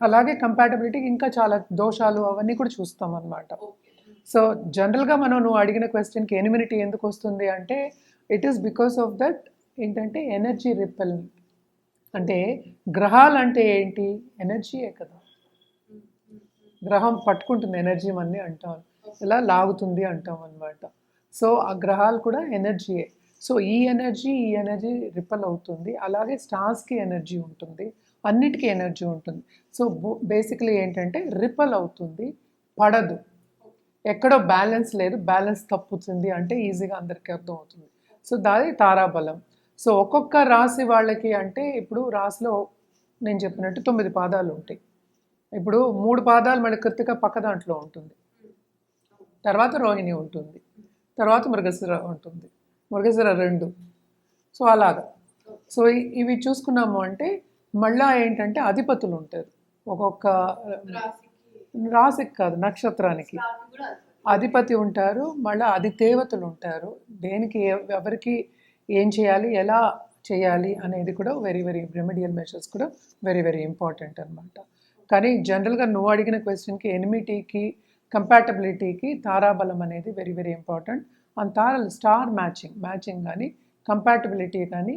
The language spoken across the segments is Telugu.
అలాగే కంపాటబిలిటీ ఇంకా చాలా దోషాలు అవన్నీ కూడా చూస్తాం అన్నమాట. సో జనరల్గా మనం నువ్వు అడిగిన క్వశ్చన్కి ఎనిమినిటీ ఎందుకు వస్తుంది అంటే it is because of that ఏంటంటే ఎనర్జీ రిపెల్ అంటే గ్రహాలు అంటే ఏంటి ఎనర్జీయే కదా. గ్రహం పట్టుకుంటుంది ఎనర్జీ అని అంటాం. ఇలా లాగుతుంది అంటాం అనమాట సో ఆ గ్రహాలు కూడా ఎనర్జీయే సో ఈ ఎనర్జీ ఈ ఎనర్జీ రిపల్ అవుతుంది. అలాగే స్టార్స్కి ఎనర్జీ ఉంటుంది. అన్నిటికీ ఎనర్జీ ఉంటుంది. సో బేసిక్లీ ఏంటంటే రిపల్ అవుతుంది పడదు. ఎక్కడో బ్యాలెన్స్ లేదు బ్యాలెన్స్ తప్పుతుంది అంటే ఈజీగా అందరికీ అర్థం అవుతుంది సో దాది తారాబలం. సో ఒక్కొక్క రాశి వాళ్ళకి అంటే ఇప్పుడు రాశిలో నేను చెప్పినట్టు తొమ్మిది పాదాలు ఉంటాయి. ఇప్పుడు మూడు పాదాలు మన కృతిక పక్క దాంట్లో ఉంటుంది. తర్వాత రోహిణి ఉంటుంది. తర్వాత మృగశిర ఉంటుంది. మృగశిర రెండు. సో అలాగా. సో ఇవి చూసుకున్నాము అంటే మళ్ళా ఏంటంటే అధిపతులు ఉంటారు ఒక్కొక్క రాశికి కాదు నక్షత్రానికి. అధిపతి ఉంటారు మళ్ళీ అధిదేవతలు ఉంటారు దేనికి ఎవరికి ఏం చేయాలి ఎలా చేయాలి అనేది కూడా వెరీ వెరీ రెమెడియల్ మెషర్స్ కూడా వెరీ వెరీ ఇంపార్టెంట్ అనమాట కానీ జనరల్గా నువ్వు అడిగిన క్వశ్చన్కి ఎనిమిటీకి కంపాటబిలిటీకి తారాబలం అనేది వెరీ వెరీ ఇంపార్టెంట్ అండ్ తారాలు స్టార్ మ్యాచింగ్ మ్యాచింగ్ కానీ కంపాటబిలిటీ కానీ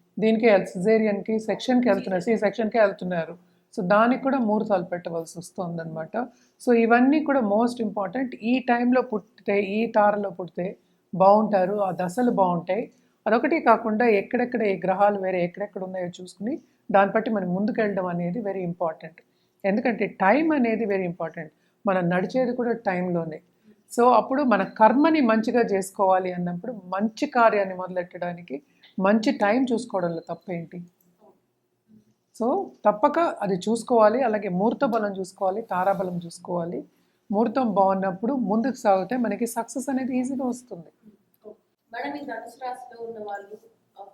దీనికి సిజేరియన్కి సెక్షన్కి వెళ్తున్నారు. సి సెక్షన్కి వెళ్తున్నారు. సో దానికి కూడా ముహూర్తాలు పెట్టవలసి వస్తుందన్నమాట. సో ఇవన్నీ కూడా మోస్ట్ ఇంపార్టెంట్ ఈ టైంలో పుట్టితే ఈ తారలో పుడితే బాగుంటారు. ఆ దశలు బాగుంటాయి. అదొకటి కాకుండా ఎక్కడెక్కడ ఏ గ్రహాలు వేరే ఎక్కడెక్కడ ఉన్నాయో చూసుకుని దాన్ని బట్టి మనం ముందుకెళ్ళడం అనేది వెరీ ఇంపార్టెంట్ ఎందుకంటే టైం అనేది వెరీ ఇంపార్టెంట్ మనం నడిచేది కూడా టైంలోనే సో అప్పుడు మన కర్మని మంచిగా చేసుకోవాలి అన్నప్పుడు మంచి కార్యాన్ని మొదలెట్టడానికి మంచి టైం చూసుకోవడంలో తప్పేంటి? సో తప్పక అది చూసుకోవాలి అలాగే ముహూర్త బలం చూసుకోవాలి తారాబలం చూసుకోవాలి. ముహూర్తం బాగున్నప్పుడు ముందుకు సాగితే మనకి సక్సెస్ అనేది ఈజీగా వస్తుంది. మేడం ఈ ధనుసు రాశిలో ఉన్న వాళ్ళు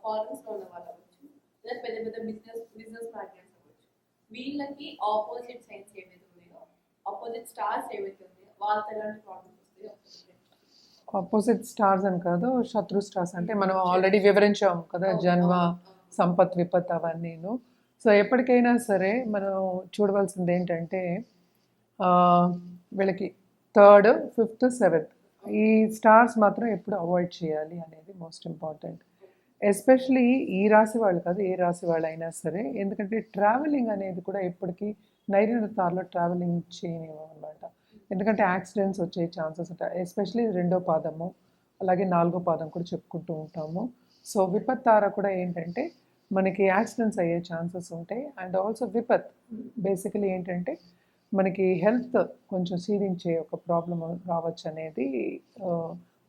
ఫారెన్స్లో ఉన్న వాళ్ళు అవ్వచ్చు పెద్ద పెద్ద బిజినెస్ బిజినెస్ మ్యాగ్నెట్స్ అవ్వచ్చు వీళ్ళకి ఆపోజిట్ సైన్స్ ఏవైతే ఉన్నాయో ఆపోజిట్ స్టార్స్ ఏవైతే ఉన్నాయో వాళ్ళతో ఎలాంటి ప్రాబ్లమ్స్ వస్తాయో ఆపోజిట్ స్టార్స్ అని కాదు శత్రు స్టార్స్ అంటే మనం ఆల్రెడీ వివరించాం కదా జన్మ సంపత్ విపత్ అవన్నీను. సో ఎప్పటికైనా సరే మనం చూడవలసింది ఏంటంటే వీళ్ళకి థర్డ్ ఫిఫ్త్ సెవెంత్ ఈ స్టార్స్ మాత్రం ఎప్పుడు అవాయిడ్ చేయాలి అనేది మోస్ట్ ఇంపార్టెంట్ ఎస్పెషలీ ఈ రాశి వాళ్ళు కాదు ఏ రాశి వాళ్ళు అయినా సరే. ఎందుకంటే ట్రావెలింగ్ అనేది కూడా ఎప్పటికీ నైరుణ తారలో ట్రావెలింగ్ చేయనివ్వనమాట ఎందుకంటే యాక్సిడెంట్స్ వచ్చే ఛాన్సెస్ ఉంటాయి. ఎస్పెషలీ రెండో పాదము అలాగే నాలుగో పాదం కూడా చెప్పుకుంటూ ఉంటాము. సో విపత్ తార కూడా ఏంటంటే మనకి యాక్సిడెంట్స్ అయ్యే ఛాన్సెస్ ఉంటాయి. అండ్ ఆల్సో విపత్ బేసికలీ ఏంటంటే మనకి హెల్త్ కొంచెం క్షీణించే ఒక ప్రాబ్లం రావచ్చు అనేది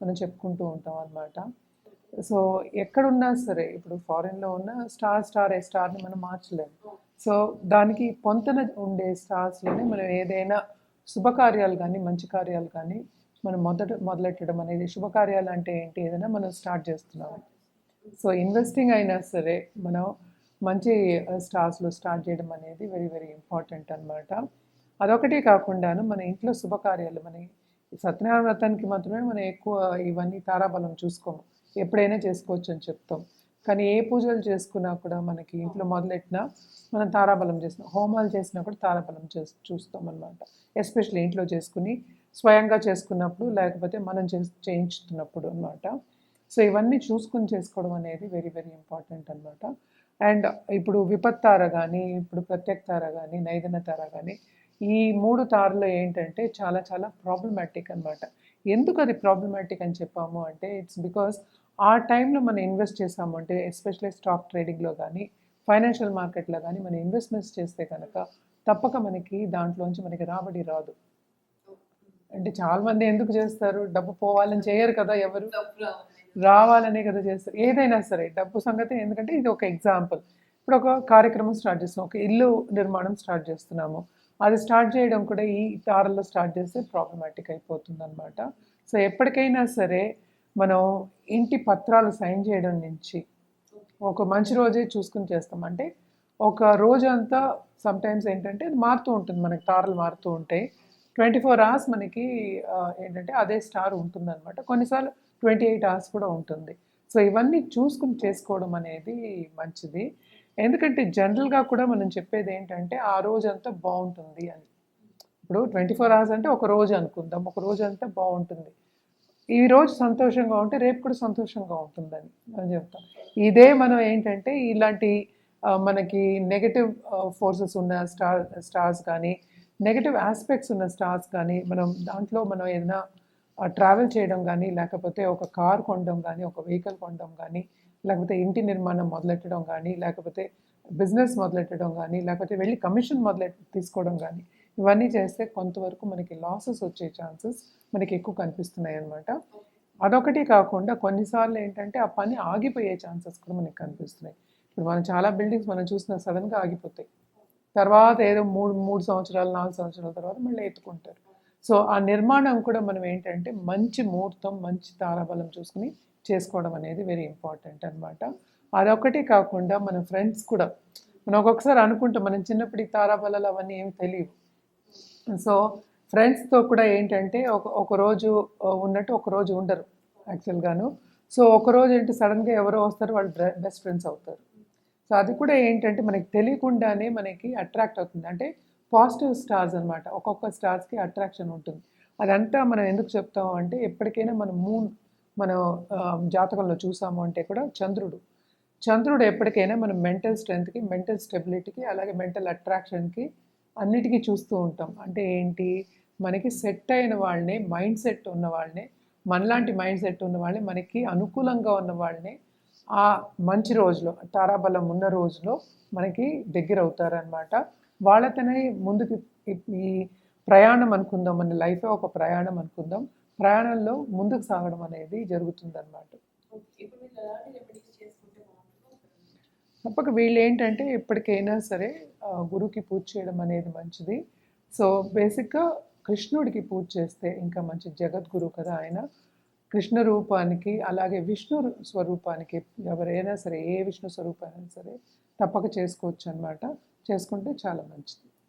మనం చెప్పుకుంటూ ఉంటాం అన్నమాట. సో ఎక్కడున్నా సరే ఇప్పుడు ఫారిన్లో ఉన్న స్టార్ స్టార్ ఏ స్టార్ని మనం మార్చలేము సో దానికి పొంతన ఉండే స్టార్స్లోనే మనం ఏదైనా శుభకార్యాలు కానీ మంచి కార్యాలు కానీ మనం మొదట మొదలెట్టడం అనేది శుభకార్యాలు అంటే ఏంటి ఏదైనా మనం స్టార్ట్ చేస్తున్నాము సో ఇన్వెస్టింగ్ అయినా సరే మనం మంచి స్టార్స్లో స్టార్ట్ చేయడం అనేది వెరీ వెరీ ఇంపార్టెంట్ అన్నమాట. అదొకటే కాకుండాను మన ఇంట్లో శుభకార్యాలు మన సత్యనారాయణ వ్రతానికి మాత్రమే మనం ఎక్కువ ఇవన్నీ తారాబలం చూసుకోము. ఎప్పుడైనా చేసుకోవచ్చు అని చెప్తాం. కానీ ఏ పూజలు చేసుకున్నా కూడా మనకి ఇంట్లో మొదలెట్టినా మనం తారాబలం చేసిన హోమాలు చేసినా కూడా తారాబలం చేసి చూస్తాం అనమాట ఎస్పెషల్లీ ఇంట్లో చేసుకుని స్వయంగా చేసుకున్నప్పుడు లేకపోతే మనం చే చేయించుతున్నప్పుడు అనమాట సో ఇవన్నీ చూసుకుని చేసుకోవడం అనేది వెరీ వెరీ ఇంపార్టెంట్ అనమాట అండ్ ఇప్పుడు విపత్తార కానీ ఇప్పుడు ప్రత్యేక తార కానీ నైదన తార కానీ ఈ మూడు తారలు ఏంటంటే చాలా చాలా ప్రాబ్లమాటిక్ అన్నమాట. ఎందుకు అది ప్రాబ్లమాటిక్ అని చెప్పాము అంటే ఇట్స్ బికాస్ ఆ టైంలో మనం ఇన్వెస్ట్ చేసామంటే ఎస్పెషల్లీ స్టాక్ ట్రేడింగ్లో కానీ ఫైనాన్షియల్ మార్కెట్లో కానీ మనం ఇన్వెస్ట్మెంట్స్ చేస్తే కనుక తప్పక మనకి దాంట్లోంచి మనకి రాబడి రాదు. అంటే చాలామంది ఎందుకు చేస్తారు? డబ్బు పోవాలని చేయరు కదా ఎవరు? డబ్బు రావాలనే కదా చేస్తారు. ఏదైనా సరే డబ్బు సంగతి ఎందుకంటే ఇది ఒక ఎగ్జాంపుల్ ఇప్పుడు ఒక కార్యక్రమం స్టార్ట్ చేస్తున్నాం. ఒక ఇల్లు నిర్మాణం స్టార్ట్ చేస్తున్నాము. అది స్టార్ట్ చేయడం కూడా ఈ తారల్లో స్టార్ట్ చేస్తే ప్రాబ్లమాటిక్ అయిపోతుంది అనమాట సో ఎప్పటికైనా సరే మనం ఇంటి పత్రాలు సైన్ చేయడం నుంచి ఒక మంచి రోజే చూసుకుని చేస్తాం. అంటే ఒక రోజు అంతా సమ్టైమ్స్ ఏంటంటే అది మారుతూ ఉంటుంది. మనకి తారలు మారుతూ ఉంటాయి. ట్వంటీ ఫోర్ అవర్స్ మనకి ఏంటంటే అదే స్టార్ ఉంటుంది అనమాట కొన్నిసార్లు ట్వంటీ ఎయిట్ అవర్స్ కూడా ఉంటుంది. సో ఇవన్నీ చూసుకుని చేసుకోవడం అనేది మంచిది. ఎందుకంటే జనరల్గా కూడా మనం చెప్పేది ఏంటంటే ఆ రోజంతా బాగుంటుంది అని. ఇప్పుడు ట్వంటీ ఫోర్ అవర్స్ అంటే ఒక రోజు అనుకుందాం. ఒక రోజు అంతా బాగుంటుంది. ఈ రోజు సంతోషంగా ఉంటే రేపు కూడా సంతోషంగా ఉంటుందని అని చెప్తాం. ఇదే మనం ఏంటంటే ఇలాంటి మనకి నెగటివ్ ఫోర్సెస్ ఉన్న స్టార్ స్టార్స్ కానీ నెగటివ్ ఆస్పెక్ట్స్ ఉన్న స్టార్స్ కానీ మనం దాంట్లో మనం ఏదైనా ట్రావెల్ చేయడం కానీ లేకపోతే ఒక కార్ కొనడం కానీ ఒక వెహికల్ కొనడం కానీ లేకపోతే ఇంటి నిర్మాణం మొదలెట్టడం కానీ లేకపోతే బిజినెస్ మొదలెట్టడం కానీ లేకపోతే వెళ్ళి కమిషన్ మొదలెట్ తీసుకోవడం కానీ ఇవన్నీ చేస్తే కొంతవరకు మనకి లాసెస్ వచ్చే ఛాన్సెస్ మనకి ఎక్కువ కనిపిస్తున్నాయి అన్నమాట అదొకటి కాకుండా కొన్నిసార్లు ఏంటంటే ఆ పని ఆగిపోయే ఛాన్సెస్ కూడా మనకి కనిపిస్తున్నాయి. ఇప్పుడు మనం చాలా బిల్డింగ్స్ మనం చూసిన సడన్గా ఆగిపోతాయి. తర్వాత ఏదో మూడు మూడు సంవత్సరాలు నాలుగు సంవత్సరాల తర్వాత మళ్ళీ ఎత్తుకుంటారు. సో ఆ నిర్మాణం కూడా మనం ఏంటంటే మంచి ముహూర్తం మంచి తారాబలం చూసుకుని చేసుకోవడం అనేది వెరీ ఇంపార్టెంట్ అనమాట అదొకటి కాకుండా మన ఫ్రెండ్స్ కూడా మనం ఒక్కొక్కసారి అనుకుంటాం మనం చిన్నప్పుడు ఈ తారాబలాలు అవన్నీ ఏమి తెలియవు. సో ఫ్రెండ్స్తో కూడా ఏంటంటే ఒక ఒకరోజు ఉన్నట్టు ఒకరోజు ఉండరు యాక్చువల్గాను సో ఒక రోజు ఏంటి సడన్గా ఎవరో వస్తారు వాళ్ళు బెస్ట్ ఫ్రెండ్స్ అవుతారు. సో అది కూడా ఏంటంటే మనకి తెలియకుండానే మనకి అట్రాక్ట్ అవుతుంది. అంటే పాజిటివ్ స్టార్స్ అనమాట ఒక్కొక్క స్టార్స్కి అట్రాక్షన్ ఉంటుంది. అదంతా మనం ఎందుకు చెప్తాము అంటే ఎప్పటికైనా మనం మూన్ మన జాతకంలో చూసాము అంటే కూడా చంద్రుడు. చంద్రుడు ఎప్పటికైనా మనం మెంటల్ స్ట్రెంగ్త్కి మెంటల్ స్టెబిలిటీకి అలాగే మెంటల్ అట్రాక్షన్కి అన్నిటికీ చూస్తూ ఉంటాం. అంటే ఏంటి? మనకి సెట్ అయిన వాళ్ళనే మైండ్ సెట్ ఉన్న వాళ్ళనే మనలాంటి మైండ్ సెట్ ఉన్న వాళ్ళని మనకి అనుకూలంగా ఉన్న వాళ్ళనే ఆ మంచి రోజులో తారాబలం ఉన్న రోజులో మనకి దగ్గర అవుతారనమాట వాళ్ళతోనే ముందుకు ఈ- ఈ ప్రయాణం అనుకుందాం మన లైఫ్ ఒక ప్రయాణం అనుకుందాం. ప్రయాణంలో ముందుకు సాగడం అనేది జరుగుతుందన్నమాట Okay. ఇప్పుడు మీరు ఎలాంటి రెమెడీస్ చేసుకుంటే బాగుంటుంది తప్పక వీళ్ళు ఏంటంటే ఎప్పటికైనా సరే గురువుకి పూజ చేయడం అనేది మంచిది. సో బేసిక్గా కృష్ణుడికి పూజ చేస్తే ఇంకా మంచి జగద్గురు కదా ఆయన. కృష్ణ రూపానికి అలాగే విష్ణు స్వరూపానికి ఎవరైనా సరే ఏ విష్ణు స్వరూపాన్ని సరే తప్పక చేసుకోవచ్చు అనమాట చేసుకుంటే చాలా మంచిది.